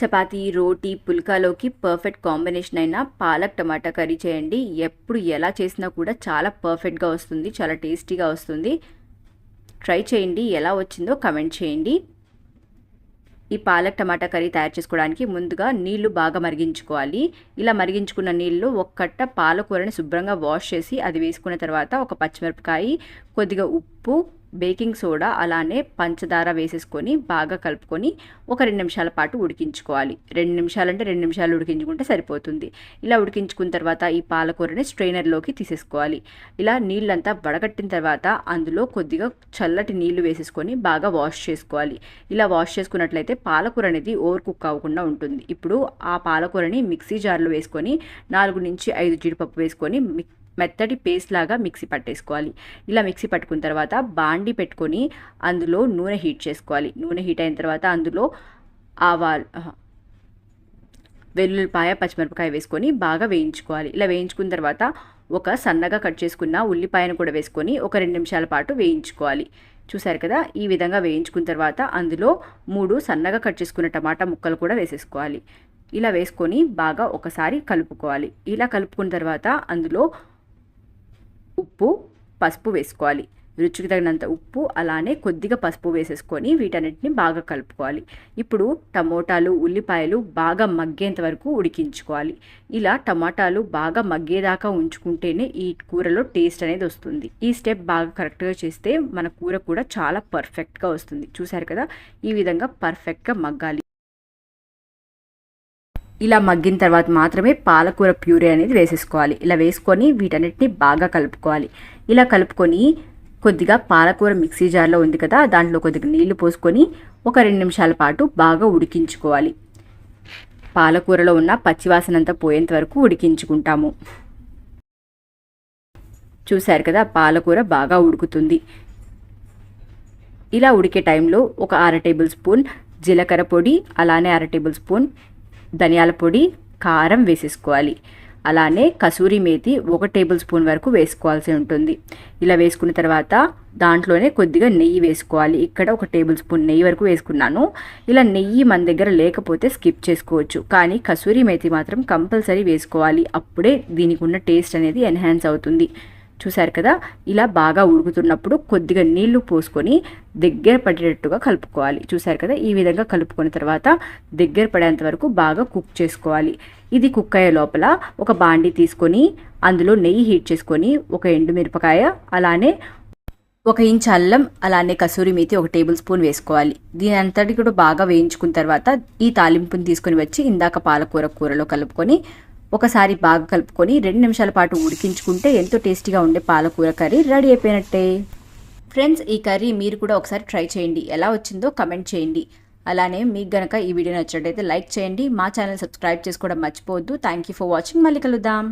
చపాతీ రోటీ పుల్కాలోకి perfect combination అయిన పాలక్ టమాటా కర్రీ చేయండి. ఎప్పుడు ఎలా చేసినా కూడా చాలా పర్ఫెక్ట్గా వస్తుంది చాలా టేస్టీగా వస్తుంది. ట్రై చేయండి ఎలా వచ్చిందో కమెంట్ చేయండి. ఈ పాలక్ టమాటా కర్రీ తయారు చేసుకోవడానికి ముందుగా నీళ్ళు బాగా మరిగించుకోవాలి. ఇలా మరిగించుకున్న నీళ్ళు ఒక్కట్ట పాలకూరని శుభ్రంగా వాష్ చేసి అది వేసుకున్న తర్వాత ఒక పచ్చిమిరపకాయ కొద్దిగా ఉప్పు బేకింగ్ సోడా అలానే పంచదార వేసేసుకొని బాగా కలుపుకొని ఒక రెండు నిమిషాల పాటు ఉడికించుకోవాలి. రెండు నిమిషాలు అంటే రెండు నిమిషాలు ఉడికించుకుంటే సరిపోతుంది. ఇలా ఉడికించుకున్న తర్వాత ఈ పాలకూరని స్ట్రైనర్లోకి తీసేసుకోవాలి. ఇలా నీళ్ళంతా వడగట్టిన తర్వాత అందులో కొద్దిగా చల్లటి నీళ్ళు వేసేసుకొని బాగా వాష్ చేసుకోవాలి. ఇలా వాష్ చేసుకున్నట్లయితే పాలకూర అనేది ఓవర్ కుక్ అవ్వకుండా ఉంటుంది. ఇప్పుడు ఆ పాలకూరని మిక్సీ జార్లో వేసుకొని నాలుగు నుంచి ఐదు జీడిపప్పు వేసుకొని మిక్ మెత్తటి పేస్ట్ లాగా మిక్సీ పట్టేసుకోవాలి. ఇలా మిక్సీ పట్టుకున్న తర్వాత బాండి పెట్టుకొని అందులో నూనె హీట్ చేసుకోవాలి. నూనె హీట్ అయిన తర్వాత అందులో ఆవాలు వెల్లుల్లిపాయ పచ్చిమిరపకాయ వేసుకొని బాగా వేయించుకోవాలి. ఇలా వేయించుకున్న తర్వాత ఒక సన్నగా కట్ చేసుకున్న ఉల్లిపాయను కూడా వేసుకొని ఒక రెండు నిమిషాల పాటు వేయించుకోవాలి. చూసారు కదా? ఈ విధంగా వేయించుకున్న తర్వాత అందులో మూడు సన్నగా కట్ చేసుకున్న టమాటా ముక్కలు కూడా వేసేసుకోవాలి. ఇలా వేసుకొని బాగా ఒకసారి కలుపుకోవాలి. ఇలా కలుపుకున్న తర్వాత అందులో ఉప్పు పసుపు వేసుకోవాలి. రుచికి తగినంత ఉప్పు అలానే కొద్దిగా పసుపు వేసేసుకొని వీటన్నిటిని బాగా కలుపుకోవాలి. ఇప్పుడు టమోటాలు ఉల్లిపాయలు బాగా మగ్గేంత వరకు ఉడికించుకోవాలి. ఇలా టమాటాలు బాగా మగ్గేదాకా ఉంచుకుంటేనే ఈ కూరలో టేస్ట్ అనేది వస్తుంది. ఈ స్టెప్ బాగా కరెక్ట్గా చేస్తే మన కూర కూడా చాలా పర్ఫెక్ట్గా వస్తుంది. చూసారు కదా? ఈ విధంగా పర్ఫెక్ట్గా మగ్గాలి. ఇలా మగ్గిన తర్వాత మాత్రమే పాలకూర ప్యూరీ అనేది వేసేసుకోవాలి. ఇలా వేసుకొని వీటన్నిటిని బాగా కలుపుకోవాలి. ఇలా కలుపుకొని కొద్దిగా పాలకూర మిక్సీ జార్లో ఉంది కదా దాంట్లో కొద్దిగా నీళ్ళు పోసుకొని ఒక రెండు నిమిషాల పాటు బాగా ఉడికించుకోవాలి. పాలకూరలో ఉన్న పచ్చివాసన అంతా పోయేంత వరకు ఉడికించుకుంటాము. చూశారు కదా పాలకూర బాగా ఉడుకుతుంది. ఇలా ఉడికే టైంలో ఒక అర టేబుల్ స్పూన్ జీలకర్ర పొడి అలానే అర టేబుల్ స్పూన్ ధనియాల పొడి కారం వేసేసుకోవాలి. అలానే కసూరి మేతి ఒక టేబుల్ స్పూన్ వరకు వేసుకోవాల్సి ఉంటుంది. ఇలా వేసుకున్న తర్వాత దాంట్లోనే కొద్దిగా నెయ్యి వేసుకోవాలి. ఇక్కడ ఒక టేబుల్ స్పూన్ నెయ్యి వరకు వేసుకున్నాను. ఇలా నెయ్యి మన దగ్గర లేకపోతే స్కిప్ చేసుకోవచ్చు. కానీ కసూరి మేతి మాత్రం కంపల్సరీ వేసుకోవాలి. అప్పుడే దీనికి ఉన్న టేస్ట్ అనేది ఎన్హాన్స్ అవుతుంది. చూసారు కదా ఇలా బాగా ఉడుకుతున్నప్పుడు కొద్దిగా నీళ్ళు పోసుకొని దగ్గర పడేటట్టుగా కలుపుకోవాలి. చూసారు కదా ఈ విధంగా కలుపుకున్న తర్వాత దగ్గర పడేంత వరకు బాగా కుక్ చేసుకోవాలి. ఇది కుక్ అయ్యే లోపల ఒక బాండి తీసుకొని అందులో నెయ్యి హీట్ చేసుకొని ఒక ఎండుమిరపకాయ అలానే ఒక ఇంచ్ అల్లం అలానే కసూరి మేతి ఒక టేబుల్ స్పూన్ వేసుకోవాలి. దీని అంతటి కూడా బాగా వేయించుకున్న తర్వాత ఈ తాలింపుని తీసుకొని వచ్చి ఇందాక పాలకూర కూరలో కలుపుకొని ఒకసారి బాగా కలుపుకొని రెండు నిమిషాల పాటు ఉడికించుకుంటే ఎంతో టేస్టీగా ఉండే పాలకూర కర్రీ రెడీ అయిపోయినట్టే. ఫ్రెండ్స్ ఈ కర్రీ మీరు కూడా ఒకసారి ట్రై చేయండి. ఎలా వచ్చిందో కమెంట్ చేయండి. అలానే మీకు గనక ఈ వీడియో నచ్చినట్టయితే లైక్ చేయండి. మా ఛానల్ సబ్స్క్రైబ్ చేసుకోవడం మర్చిపోవద్దు. థ్యాంక్ యూ ఫర్ వాచింగ్ మళ్ళీ కలుద్దాం.